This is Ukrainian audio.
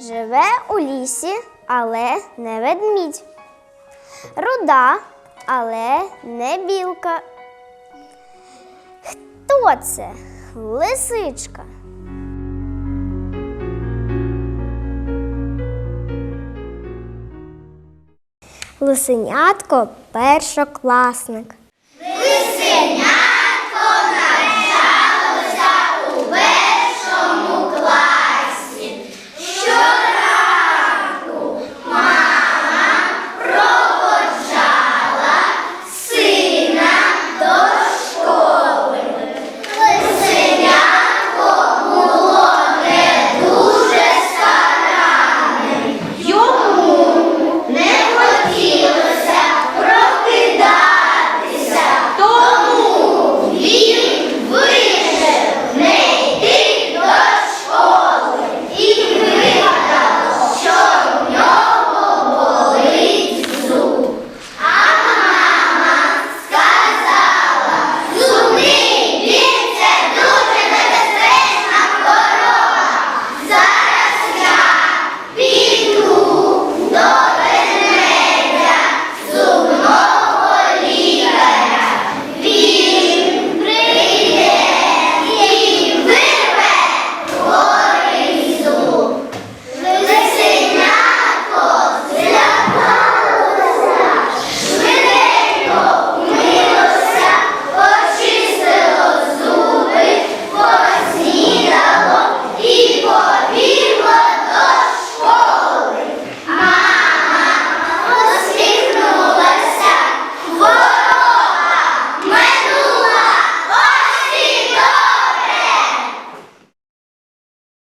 Живе у лісі, але не ведмідь. Руда, але не білка. Хто це? Лисичка. Лисенятко першокласник.